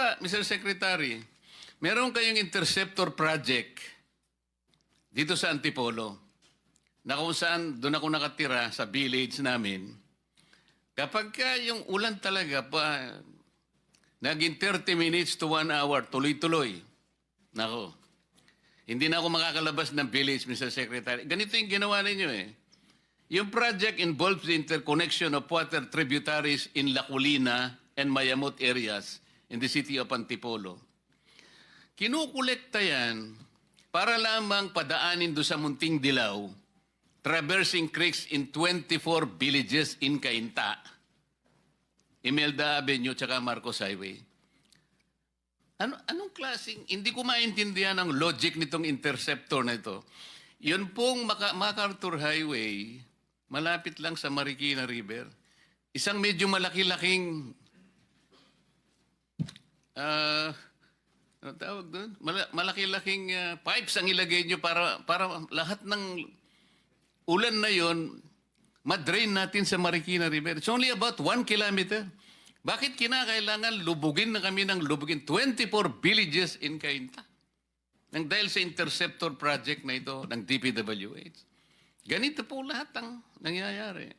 ba, Mr. Secretary, meron kayong interceptor project dito sa Antipolo na kung saan doon ako nakatira sa village namin. Kapag ka yung ulan talaga pa, naging 30 minutes to 1 hour, tuloy-tuloy. Nako, hindi na ako makakalabas ng village, Mr. Secretary. Ganito yung ginawa ninyo eh. Yung project involves the interconnection of water tributaries in La Colina and Mayamot areas in the city of Antipolo. Kinukulekta yan para lamang padaanin do sa Munting Dilaw, traversing creeks in 24 villages in Cainta, Imelda Avenue, tsaka Marcos Highway. Ano, anong klaseng, hindi ko maintindihan ang logic nitong interceptor na ito. Yun pong Maca- MacArthur Highway, malapit lang sa Marikina River. Isang medyo malaki-laking, ah, ano tawag doon? Mala- malaki-laking ah, pipes ang ilagay nyo para, para lahat ng ulan na yon madrain natin sa Marikina River. It's only about one kilometer. Bakit kinakailangan lubugin na kami ng lubugin 24 villages in Cainta? Nang dahil sa interceptor project na ito ng DPWH. Ganito po lahat ang nangyayari.